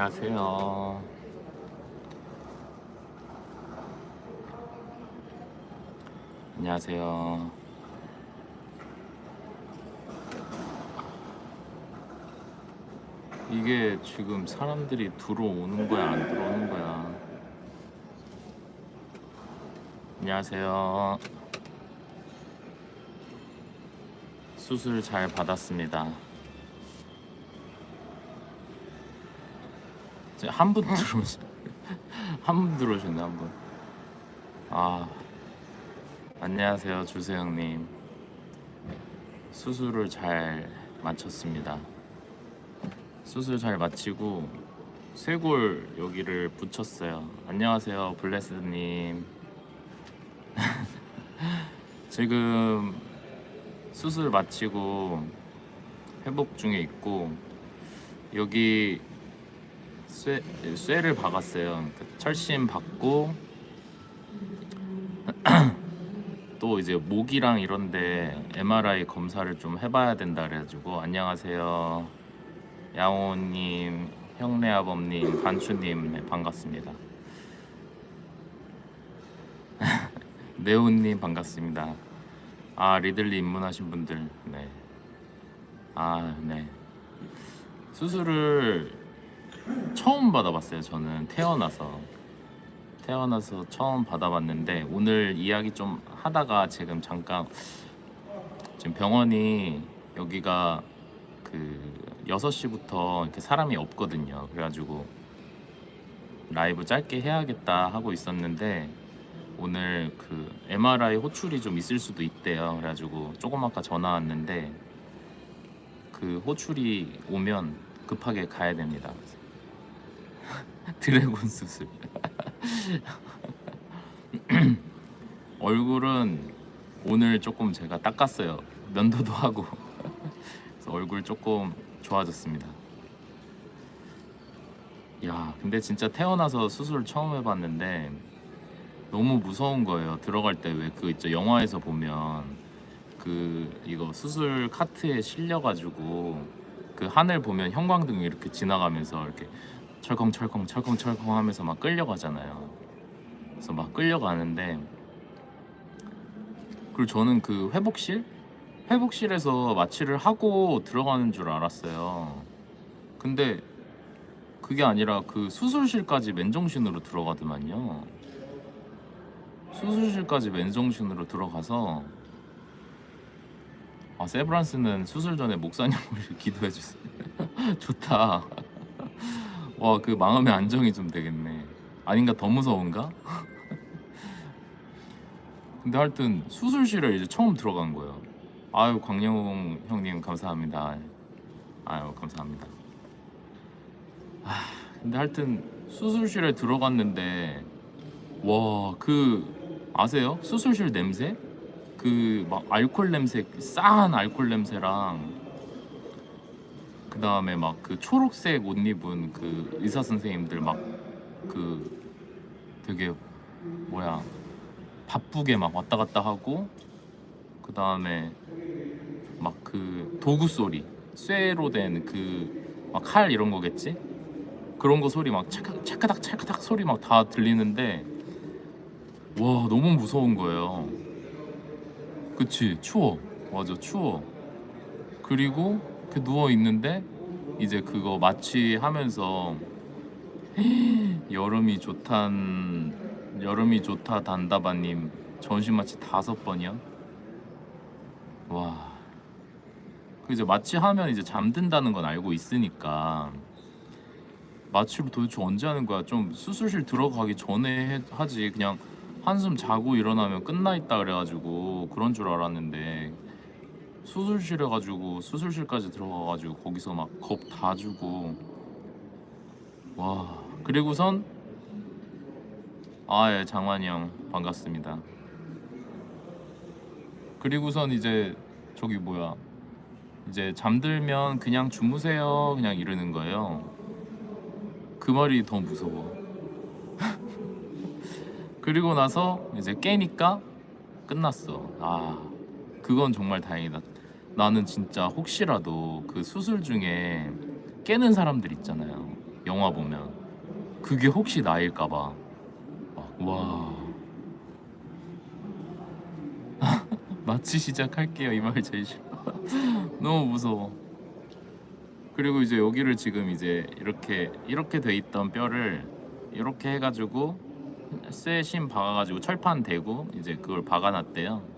안녕하세요. 안녕하세요. 이게 지금 사람들이 들어오는 거야, 안 들어오는 거야? 안녕하세요. 수술 잘 받았습니다. 한 분 들어오시, 한분 들어오셨네 한 분. 아, 안녕하세요 주세영님. 수술을 잘 마쳤습니다. 수술 잘 마치고 쇄골 여기를 붙였어요. 안녕하세요 블레스님. 지금 수술 마치고 회복 중에 있고 여기 쇠 쇠를 박았어요. 그 철심 받고 또 이제 목이랑 이런데 MRI 검사를 좀 해봐야 된다 그래가지고 안녕하세요 야오님 형래아범님 반추님 네, 반갑습니다. 네오님 반갑습니다. 아 리들리 입문하신 분들 네. 아 네. 수술을 처음 받아봤어요. 저는 태어나서 태어나서 처음 받아봤는데 오늘 이야기 좀 하다가 지금 잠깐 지금 병원이 여기가 그 6시부터 이렇게 사람이 없거든요. 그래가지고 라이브 짧게 해야겠다 하고 있었는데 오늘 그 MRI 호출이 좀 있을 수도 있대요. 그래가지고 조금 아까 전화 왔는데 그 호출이 오면 급하게 가야 됩니다. 드래곤 수술. 얼굴은 오늘 조금 제가 닦았어요. 면도도 하고. 얼굴 조금 좋아졌습니다. 야, 근데 진짜 태어나서 수술 처음 해봤는데 너무 무서운 거예요. 들어갈 때 왜 그 있죠 영화에서 보면 그 이거 수술 카트에 실려가지고 그 하늘 보면 형광등이 이렇게 지나가면서 이렇게 철컹철컹 철컹철컹 하면서 막 끌려가잖아요. 그래서 막 끌려가는데 그리고 저는 그 회복실 회복실에서 마취를 하고 들어가는 줄 알았어요. 근데 그게 아니라 그 수술실까지 맨정신으로 들어가더만요. 수술실까지 맨정신으로 들어가서 아 세브란스는 수술 전에 목사님을 기도해 주세요. 좋다. 와 그 마음의 안정이 좀 되겠네. 아닌가 더 무서운가? 근데 하여튼 수술실에 이제 처음 들어간 거예요. 아유 광영웅 형님 감사합니다. 아유 감사합니다. 아 근데 하여튼 수술실에 들어갔는데 와 그 아세요? 수술실 냄새? 그 막 알콜 냄새 싸한 알콜 냄새랑 그 다음에 막 그 초록색 옷 입은 그 의사 선생님들 막 그 되게 뭐야 바쁘게 막 왔다 갔다 하고 그 다음에 막 그 도구 소리 쇠로 된 그 막 칼 이런 거겠지? 그런 거 소리 막 찰칵 찰카닥 찰카닥 소리 막 다 들리는데 와 너무 무서운 거예요. 그치? 추워. 맞아 추워. 그리고 그 누워 있는데 이제 그거 마취하면서 여름이 좋단 여름이 좋다 단다바님 전신 마취 다섯 번이요 와. 그 이제 마취하면 이제 잠든다는 건 알고 있으니까 마취를 도대체 언제 하는 거야? 좀 수술실 들어가기 전에 해- 하지. 그냥 한숨 자고 일어나면 끝나 있다 그래가지고 그런 줄 알았는데 수술실에 가지고 수술실까지 들어가 가지고 거기서 막 겁 다 주고 와 그리고선 아예 장환이 형 반갑습니다. 그리고선 이제 저기 뭐야 이제 잠들면 그냥 주무세요 그냥 이러는 거예요. 그 말이 더 무서워. 그리고 나서 이제 깨니까 끝났어. 아, 그건 정말 다행이다. 나는 진짜 혹시라도 그 수술 중에 깨는 사람들 있잖아요. 영화 보면. 그게 혹시 나일까봐 와. 마취 시작할게요 이 말 제일 싫어. 너무 무서워. 그리고 이제 여기를 지금 이제 이렇게 이렇게 돼 있던 뼈를 이렇게 해가지고 쇠심 박아가지고 철판 대고 이제 그걸 박아놨대요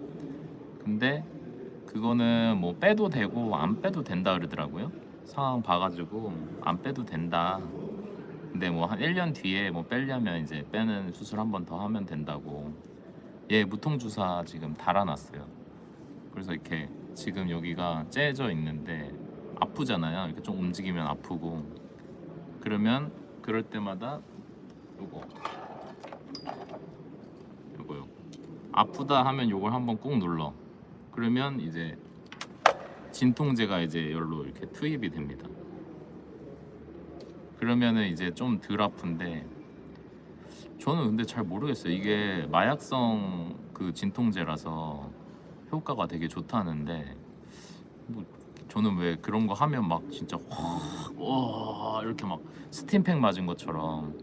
근데 그거는 뭐 빼도 되고 안 빼도 된다 그러더라고요. 상황 봐가지고 안 빼도 된다. 근데 뭐 한 1년 뒤에 뭐 빼려면 이제 빼는 수술 한 번 더 하면 된다고. 얘 무통 주사 지금 달아놨어요. 그래서 이렇게 지금 여기가 째져 있는데 아프잖아요. 이렇게 좀 움직이면 아프고. 그러면 그럴 때마다 요거. 요거요. 아프다 하면 요걸 한번 꾹 눌러 그러면 이제 진통제가 이제 열로 이렇게 투입이 됩니다 그러면은 이제 좀 덜 아픈데 저는 근데 잘 모르겠어요. 이게 마약성 그 진통제라서 효과가 되게 좋다는데 뭐 저는 왜 그런 거 하면 막 진짜 확와 이렇게 막 스팀팩 맞은 것처럼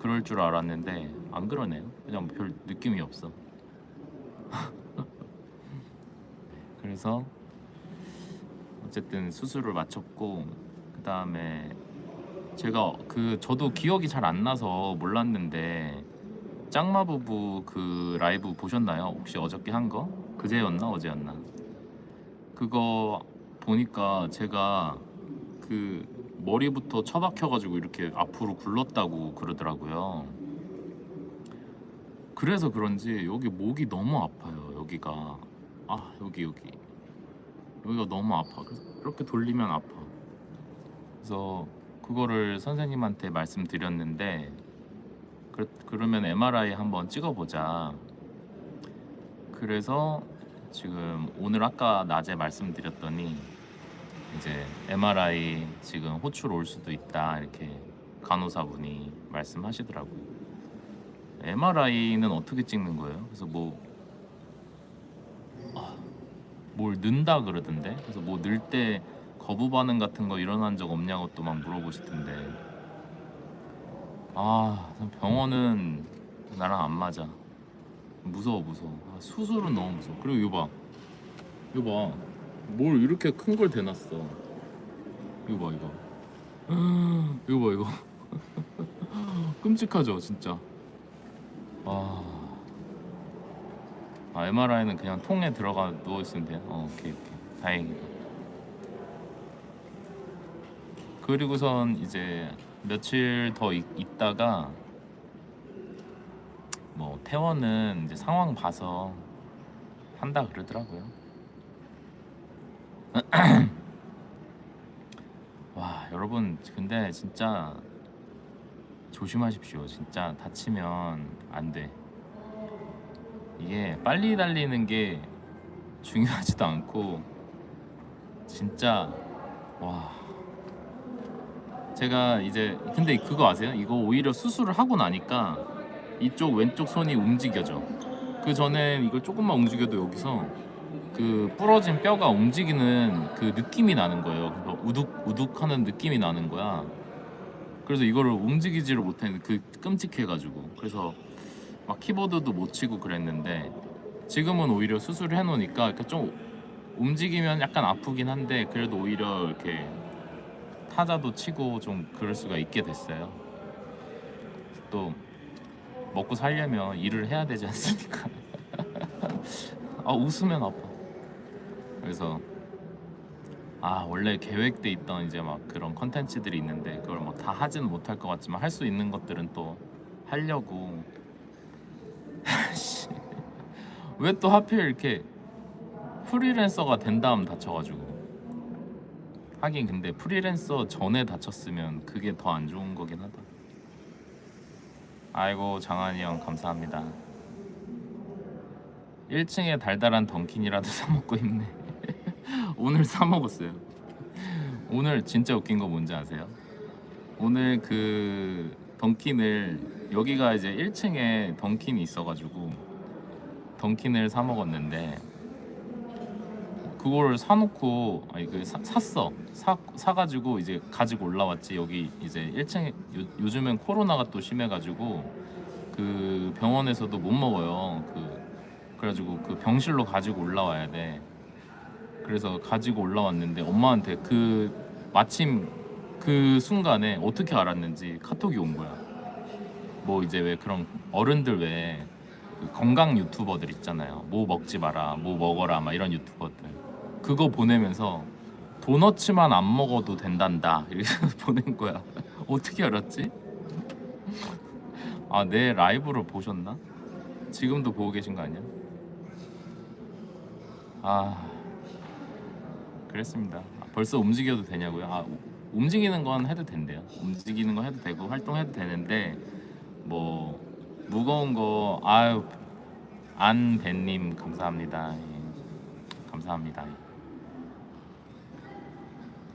그럴 줄 알았는데 안 그러네요. 그냥 별 느낌이 없어. 그래서 어쨌든 수술을 마쳤고 그 다음에 제가 그 저도 기억이 잘 안 나서 몰랐는데 짱마 부부 그 라이브 보셨나요? 혹시 어저께 한 거? 그제였나 어제였나? 그거 보니까 제가 그 머리부터 처박혀가지고 이렇게 앞으로 굴렀다고 그러더라고요. 그래서 그런지 여기 목이 너무 아파요. 여기가 아 여기 여기 여기가 너무 아파. 이렇게 돌리면 아파. 그래서 그거를 선생님한테 말씀드렸는데 그, 그러면 MRI 한번 찍어보자. 그래서 지금 오늘 아까 낮에 말씀드렸더니 이제 MRI 지금 호출 올 수도 있다 이렇게 간호사분이 말씀하시더라고요. MRI는 어떻게 찍는 거예요? 그래서 뭐 아, 뭘 넣는다 그러던데. 그래서 뭐 넣을 때 거부 반응 같은 거 일어난 적 없냐고 또 막 물어보시던데. 아 병원은 나랑 안 맞아. 무서워 무서워. 아, 수술은 너무 무서워. 그리고 이거 봐. 이거 봐뭘 이렇게 큰 걸 대놨어. 이거 봐 이거. 이거 봐 이거. 끔찍하죠 진짜. 아, 아 MRI는 그냥 통에 들어가 누워 있으면 돼요 어, 오케이 오케이 다행이다 그리고선 이제 며칠 더 있, 있다가 뭐 퇴원은 이제 상황 봐서 한다 그러더라고요. 와 여러분 근데 진짜 조심하십시오. 진짜 다치면 안 돼. 이게 빨리 달리는 게 중요하지도 않고 진짜 와 제가 이제 근데 그거 아세요? 이거 오히려 수술을 하고 나니까 이쪽 왼쪽 손이 움직여져. 그 전엔 이걸 조금만 움직여도 여기서 그 부러진 뼈가 움직이는 그 느낌이 나는 거예요. 그래서 우둑 우둑 하는 느낌이 나는 거야. 그래서 이거를 움직이지를 못했는데 그 끔찍해가지고 그래서 막 키보드도 못 치고 그랬는데 지금은 오히려 수술을 해놓으니까 좀 움직이면 약간 아프긴 한데 그래도 오히려 이렇게 타자도 치고 좀 그럴 수가 있게 됐어요. 또 먹고 살려면 일을 해야 되지 않습니까? 아 웃으면 아파. 그래서 아 원래 계획돼 있던 이제 막 그런 컨텐츠들이 있는데 그걸 뭐 다 하지는 못할 것 같지만 할 수 있는 것들은 또 하려고. 왜 또 하필 이렇게 프리랜서가 된 다음 다쳐가지고 하긴 근데 프리랜서 전에 다쳤으면 그게 더 안 좋은 거긴 하다. 아이고 장한이 형 감사합니다. 1층에 달달한 던킨이라도 사 먹고 있네. 오늘 사 먹었어요. 오늘 진짜 웃긴 거 뭔지 아세요? 오늘 그 던킨을 여기가 이제 1층에 던킨이 있어가지고 던킨을 사 먹었는데 그걸 사놓고 아니 그 사, 샀어. 사 사가지고 이제 가지고 올라왔지. 여기 이제 1층 요, 요즘엔 코로나가 또 심해가지고 그 병원에서도 못 먹어요. 그 그래가지고 그 병실로 가지고 올라와야 돼. 그래서 가지고 올라왔는데 엄마한테 그 마침 그 순간에 어떻게 알았는지 카톡이 온 거야 뭐 이제 왜 그런 어른들 왜그 건강 유튜버들 있잖아요. 뭐 먹지 마라, 뭐 먹어라, 막 이런 유튜버들. 그거 보내면서 도너츠만 안 먹어도 된단다. 이렇게 보낸 거야. 어떻게 알았지? 아, 내 라이브를 보셨나? 지금도 보고 계신 거 아니야? 아, 그랬습니다. 아, 벌써 움직여도 되냐고요? 아, 우- 움직이는 건 해도 된대요. 움직이는 건 해도 되고 활동해도 되는데 뭐 무거운 거 아유 안배님 감사합니다. 예. 감사합니다.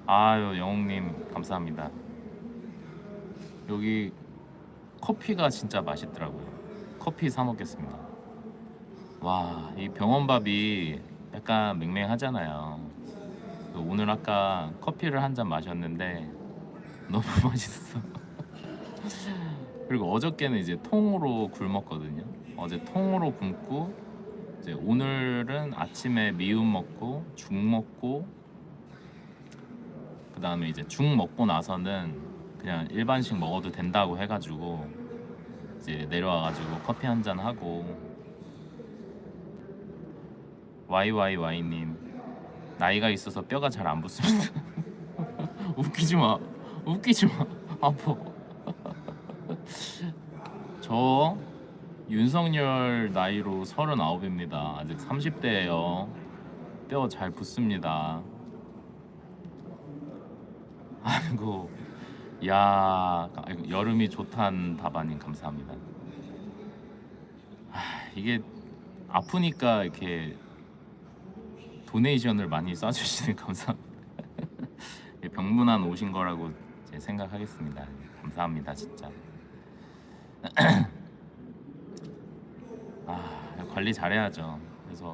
아유 영웅님 감사합니다. 여기 커피가 진짜 맛있더라고요. 커피 사 먹겠습니다. 와, 이 병원밥이 약간 맹맹하잖아요. 그 오늘 아까 커피를 한 잔 마셨는데 너무 맛있어. 그리고 어저께는 이제 통으로 굶었거든요. 어제 통으로 굶고 이제 오늘은 아침에 미음 먹고 죽 먹고 그 다음에 이제 죽 먹고 나서는 그냥 일반식 먹어도 된다고 해가지고 이제 내려와가지고 커피 한 잔 하고 YYY님 나이가 있어서 뼈가 잘 안 붙습니다. 웃기지 마, 웃기지 마, 아파. 저 윤석열 나이로 39입니다. 아직 30대예요. 뼈 잘 붙습니다. 아이고, 야, 여름이 좋단 다바님 감사합니다. 아, 이게 아프니까 이렇게 도네이션을 많이 쏴주시는 감사합니다. 병문안 오신 거라고 생각하겠습니다. 감사합니다, 진짜. 아 관리 잘해야죠. 그래서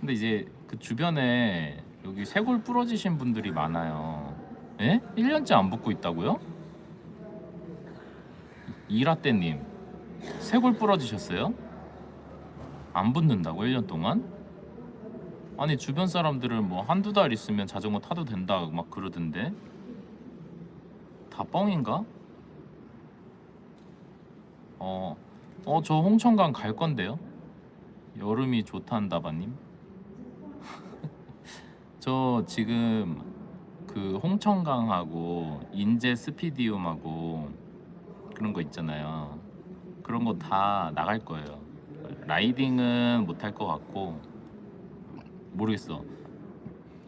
근데 이제 그 주변에 여기 쇄골 부러지신 분들이 많아요. 예? 1년째 안 붙고 있다고요? 이라떼님 쇄골 부러지셨어요? 안 붙는다고 1년 동안? 아니 주변 사람들은 뭐 한두 달 있으면 자전거 타도 된다 막 그러던데 다 뻥인가? 어, 어, 저 홍천강 갈 건데요. 여름이 좋단다바님. 저 지금 그 홍천강하고 인제 스피디움하고 그런 거 있잖아요. 그런 거 다 나갈 거예요. 라이딩은 못 할 것 같고 모르겠어.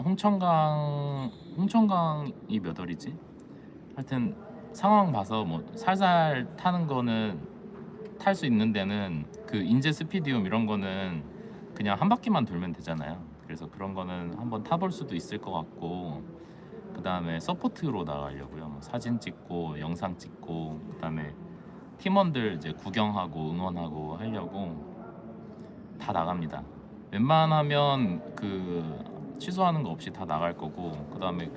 홍천강 홍천강이 몇 월이지? 하여튼 상황 봐서 뭐 살살 타는 거는 탈 수 있는 데는 그 인제 스피디움 이런 거는 그냥 한 바퀴만 돌면 되잖아요. 그래서 그런 거는 한번 타볼 수도 있을 것 같고 그 다음에 서포트로 나가려고요. 뭐 사진 찍고 영상 찍고 그 다음에 팀원들 이제 구경하고 응원하고 하려고 다 나갑니다. 웬만하면 그 취소하는 거 없이 다 나갈 거고 그 다음에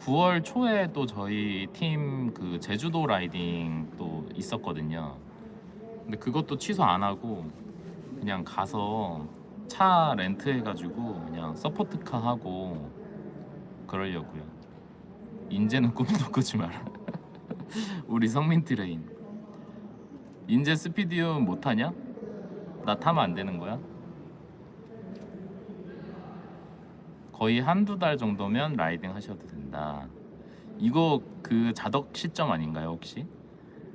9월 초에 또 저희 팀 그 제주도 라이딩 또 있었거든요. 근데 그것도 취소 안 하고 그냥 가서 차 렌트 해가지고 그냥 서포트카 하고 그러려고요. 인제는 꿈도 꾸지 마라. 우리 성민 트레인. 인제 스피디움 못 타냐? 나 타면 안 되는 거야? 거의 한두 달 정도면 라이딩 하셔도 된다. 이거 그 자덕 시점 아닌가요, 혹시?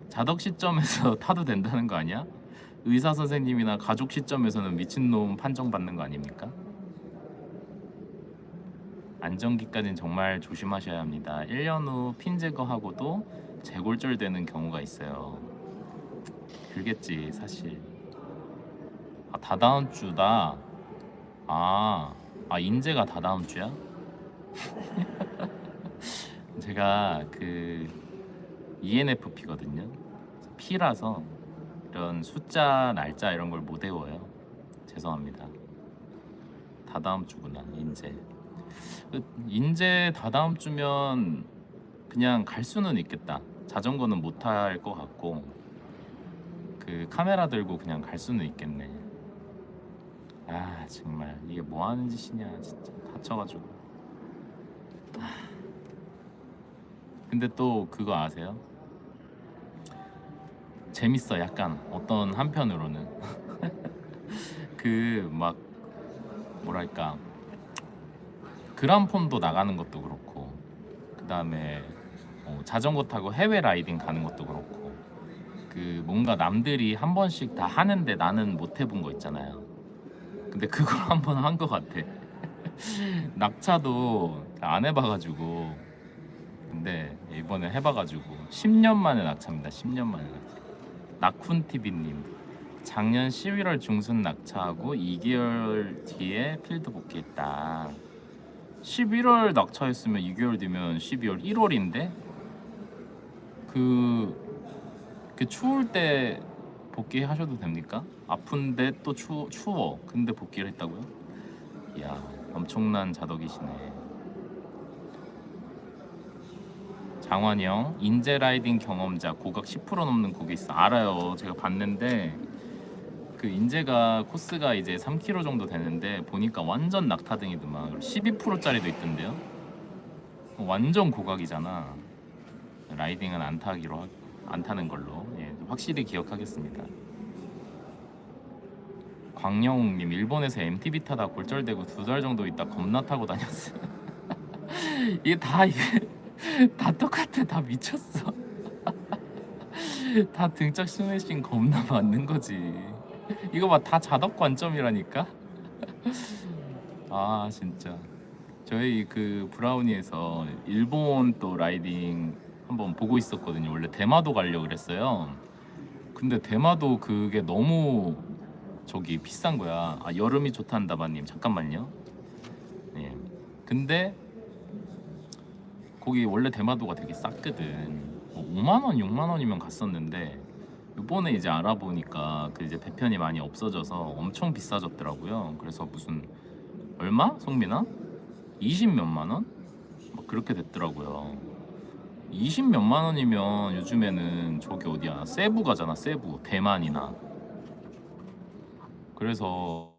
자덕 시점에서 타도 된다는 거 아니야? 의사 선생님이나 가족 시점에서는 미친놈 판정받는 거 아닙니까? 안정기까지는 정말 조심하셔야 합니다. 1년 후 핀 제거하고도 재골절 되는 경우가 있어요. 그겠지 사실. 아 다 다음 주다. 아, 아 인제가 다 다음 주야? 제가 그 ENFP거든요. P라서 이런 숫자, 날짜 이런 걸 못 외워요. 죄송합니다. 다다음 주구나 인제. 그 인제 다다음 주면 그냥 갈 수는 있겠다. 자전거는 못 탈 것 같고 그 카메라 들고 그냥 갈 수는 있겠네. 아 정말 이게 뭐 하는 짓이냐 진짜 다쳐가지고. 아. 근데 또 그거 아세요? 재밌어 약간 어떤 한편으로는 그 막 뭐랄까 그란폰도 나가는 것도 그렇고 그 다음에 자전거 타고 해외 라이딩 가는 것도 그렇고 그 뭔가 남들이 한 번씩 다 하는데 나는 못 해본 거 있잖아요. 근데 그걸 한 번 한 것 같아. 낙차도 안 해봐가지고 근데 이번에 해봐가지고 10년 만에 낙차입니다. 10년 만에 낙차. 낙훈 TV님 작년 11월 중순 낙차하고 2개월 뒤에 필드 복귀했다. 11월 낙차했으면 2개월 뒤면 12월 1월인데 그, 그 추울 때 복귀하셔도 됩니까? 아픈데 또 추, 추워. 근데 복귀를 했다고요? 이야 엄청난 자덕이시네. 장환이 형 인제 라이딩 경험자 고각 10% 넘는 곡이 있어. 알아요. 제가 봤는데 그 인제가 코스가 이제 3km 정도 되는데 보니까 완전 낙타등이더만. 12%짜리도 있던데요? 완전 고각이잖아. 라이딩은 안 타기로 하- 안 타는 걸로. 예, 확실히 기억하겠습니다. 광영웅님 일본에서 MTB 타다 골절되고 두 달 정도 있다 겁나 타고 다녔어요. 이게 다 이게 다 똑같아. 다 미쳤어. 다 등짝 스매싱 겁나 맞는 거지. 이거 봐 다 자덕 관점이라니까? 아 진짜. 저희 그 브라우니에서 일본 또 라이딩 한번 보고 있었거든요. 원래 대마도 가려고 그랬어요. 근데 대마도 그게 너무 저기 비싼 거야. 아 여름이 좋단다바님. 잠깐만요. 예. 근데 거기 원래 대마도가 되게 쌌거든. 뭐 5만 원, 6만 원이면 갔었는데 이번에 이제 알아보니까 그 이제 배편이 많이 없어져서 엄청 비싸졌더라고요. 그래서 무슨 얼마? 성민아? 20 몇만 원? 막 그렇게 됐더라고요. 20 몇만 원이면 요즘에는 저기 어디야? 세부 가잖아, 세부. 대만이나. 그래서